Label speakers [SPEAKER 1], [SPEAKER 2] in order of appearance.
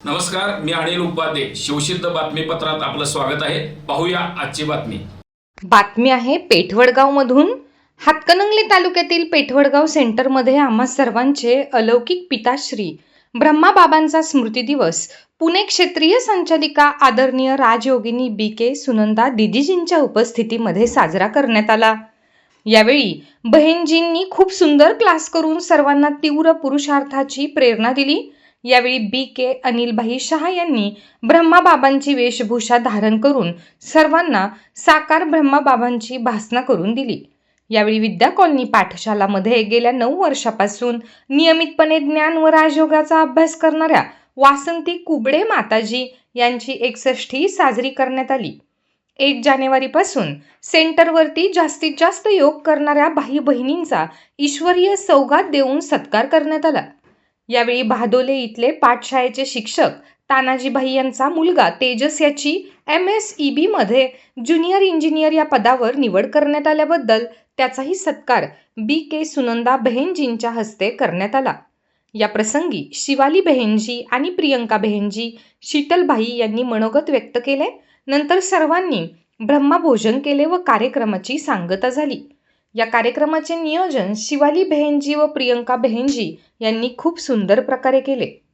[SPEAKER 1] नमस्कार मी अनिल उपाध्ये. शिवसिद्ध बातमीपत्रात आपलं स्वागत आहे. पाहूया आजची बातमी.
[SPEAKER 2] बातमी आहे पेठवडगावमधून. हातकणंगले तालुक्यातील पेठवडगाव सेंटरमध्ये आम्हा सर्वांचे अलौकिक पिताश्री ब्रह्माबाबांचा स्मृती दिवस पुणे क्षेत्रीय संचालिका आदरणीय राजयोगिनी बी के सुनंदा दिदीजींच्या उपस्थितीमध्ये साजरा करण्यात आला. यावेळी बहिणजींनी खूप सुंदर क्लास करून सर्वांना तीव्र पुरुषार्थाची प्रेरणा दिली. यावेळी बी के अनिलभाई शहा यांनी ब्रह्माबाबांची वेशभूषा धारण करून सर्वांना साकार ब्रह्माबाबांची भासना करून दिली. यावेळी विद्या कॉलनी पाठशालामध्ये गेल्या नऊ वर्षापासून नियमितपणे ज्ञान व राजयोगाचा अभ्यास करणाऱ्या वासंती कुबडे माताजी यांची एकसष्टी साजरी करण्यात आली. एक जानेवारीपासून सेंटरवरती जास्तीत जास्त योग करणाऱ्या भाई बहिणींचा ईश्वरीय सौगात देऊन सत्कार करण्यात आला. यावेळी बहादोले इथले पाठशाळेचे शिक्षक तानाजीभाई यांचा मुलगा तेजस याची एम एस ई बीमध्ये ज्युनियर इंजिनियर या पदावर निवड करण्यात आल्याबद्दल त्याचाही सत्कार बी के सुनंदा बहेनजींच्या हस्ते करण्यात आला. या प्रसंगी शिवाली बहेनजी आणि प्रियंका बहेनजी शीतलभाई यांनी मनोगत व्यक्त केले नंतर सर्वांनी ब्रह्मभोजन केले व कार्यक्रमाची सांगता झाली. या कार्यक्रमाचे नियोजन शिवाली बहेनजी व प्रियंका बहेनजी यांनी खूप सुंदर प्रकारे केले.